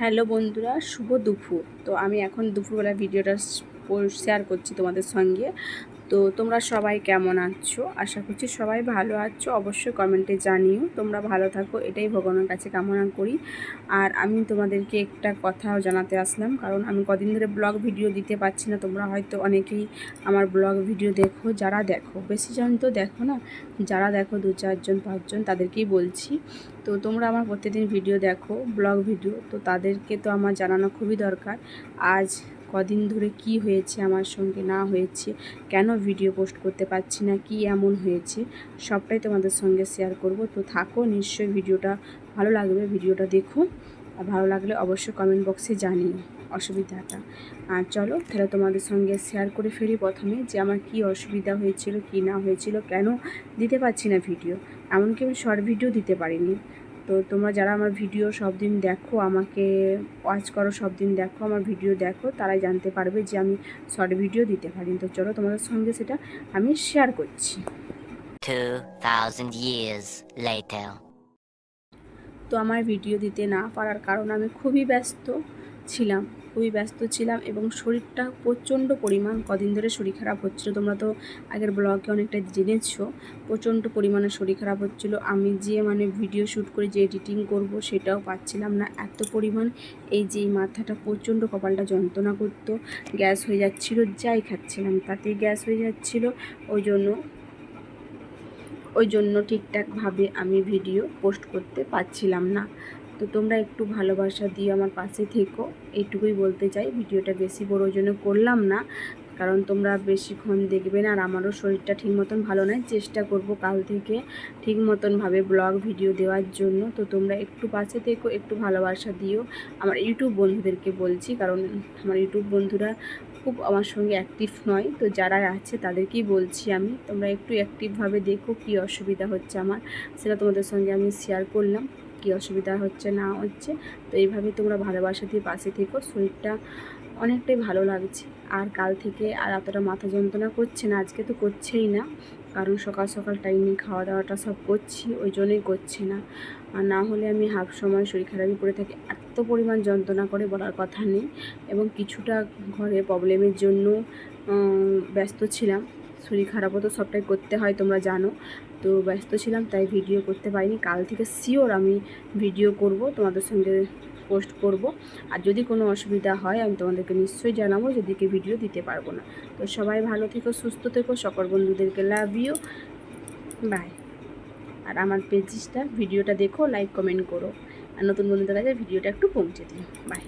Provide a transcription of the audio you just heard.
Hello বন্ধুরা শুভ দুপুর। তো আমি এখন দুপুরবেলা ভিডিওটা শেয়ার করছি তোমাদের সঙ্গে। তো তোমরা সবাই কেমন আছো? আশা করছি সবাই ভালো আছো। অবশ্যই কমেন্টে জানিও। তোমরা ভালো থাকো। এটাই ভগবানের কাছে কামনা করি। আর আমি তোমাদেরকে একটা কথাও জানাতে আসলাম। কারণ আমি কদিন ধরে ব্লগ ভিডিও দিতে পারছি না। তোমরা হয়তো অনেকেই আমার ব্লগ ভিডিও দেখো, যারা দেখো। বেশি জন তো দেখো না? যারা দেখো দু চারজন পাঁচজন তাদেরকেই বলছি। তো তোমরা আমার প্রত্যেকদিন ভিডিও দেখো ব্লগ ভিডিও তো তাদেরকে তো আমার জানানো খুবই দরকার। আজ কদিন ধরে কি হয়েছে আমার সঙ্গে, না হয়েছে, কেন ভিডিও পোস্ট করতে পারছি না, কি এমন হয়েছে, সবটাই তোমাদের সঙ্গে শেয়ার করব। তো থাকো, নিশ্চয়ই ভিডিওটা ভালো লাগবে, ভিডিওটা দেখো। আর ভালো লাগলে অবশ্যই কমেন্ট বক্সে জানিও, অসুবিধাটা। আর চলো, তাহলে তোমাদের সঙ্গে শেয়ার করে ফেরি প্রথমে যে আমার কি অসুবিধা হয়েছিল, কি না হয়েছিল, কেন দিতে পারছি না ভিডিও এমনকি আমি শর্ট ভিডিও দিতে পারিনি। তো তোমরা যারা আমার ভিডিও সব দিন দেখো আমাকে ওয়াচ করো সব দিন দেখো আমার ভিডিও দেখো তারাই জানতে পারবে যে আমি শর্ট ভিডিও দিতে পারি। তো চলো তোমাদের সঙ্গে সেটা আমি শেয়ার করছি। 2000 years later. তো আমার ভিডিও দিতে না পারার কারণ আমি খুবই ব্যস্ত। ছিলাম, খুবই ব্যস্ত ছিলাম এবং শরীরটা প্রচণ্ড পরিমাণ, কদিন ধরে শরীর খারাপ হচ্ছিল। তোমরা তো আগের ব্লগে অনেকটা জেনেছো, প্রচণ্ড পরিমাণে শরীর খারাপ হচ্ছিল। আমি যে মানে ভিডিও শ্যুট করে যে এডিটিং করব সেটাও পাচ্ছিলাম না। এত পরিমাণ এই যে মাথাটা প্রচণ্ড কপালটা যন্ত্রণা করতো, গ্যাস হয়ে যাচ্ছিল, যাই খাচ্ছিলাম। তাতেই গ্যাস হয়ে যাচ্ছিল, ওই জন্য ওই জন্য ঠিকঠাকভাবে আমি ভিডিও পোস্ট করতে পারছিলাম না। তো তোমরা একটু ভালোবাসা দিয়ে আমার পাশে থেকো। এইটুকুই বলতে চাই। ভিডিওটা বেশি বড় জন্য করলাম না। কারণ তোমরা বেশিক্ষণ দেখবে না আর আমারও শরীরটা ঠিক মতন ভালো নয়। চেষ্টা করব কাল থেকে ঠিক মতনভাবে ব্লগ, ভিডিও দেওয়ার জন্য। তো তোমরা একটু পাশে থেকো, একটু ভালোবাসা দিও। আমার ইউটিউব বন্ধুদেরকে বলছি, কারণ আমার ইউটিউব বন্ধুরা খুব আমার সঙ্গে অ্যাক্টিভ নয়। তো যারা আছে তাদেরকেই বলছি আমি, তোমরা একটু অ্যাক্টিভভাবে দেখো কী অসুবিধা হচ্ছে আমার। সেটা তোমাদের সঙ্গে আমি শেয়ার করলাম। কী অসুবিধা হচ্ছে না হচ্ছে, তো এইভাবে তোমরা ভালোবাসা দিয়ে পাশে থেকো। শরীরটা অনেকটাই ভালো লাগছে। আর কাল থেকে আর এতটা মাথা যন্ত্রণা করছে না, আজকে তো করছেই না। কারণ সকাল সকাল টাইমে খাওয়া দাওয়াটা সব করছি, ওই জন্যই করছে না। আর না হলে আমি হাফ সময় শরীর খারাপই পড়ে থাকি। এত পরিমাণ যন্ত্রণা করে বলার কথা নেই। এবং কিছুটা ঘরে প্রবলেমের জন্য ব্যস্ত ছিলাম। শরীর খারাপও তো সবটাই করতে হয়, তোমরা জানো। তো ব্যস্ত ছিলাম, তাই ভিডিও করতে পারিনি। কাল থেকে শিওর আমি ভিডিও করব, তোমাদের সঙ্গে পোস্ট করব। আর যদি কোনো অসুবিধা হয়, আমি তোমাদেরকে নিশ্চয়ই জানাব যেদিকে ভিডিও দিতে পারব না। তো সবাই ভালো থেকো, সুস্থ থেকো, সকল বন্ধুদেরকে লাভ ইউ বাই আর আমার পেজটা ভিডিওটা দেখো লাইক কমেন্ট করো। আর নতুন বন্ধুদের কাছে ভিডিওটা একটু পৌঁছে দিও। বাই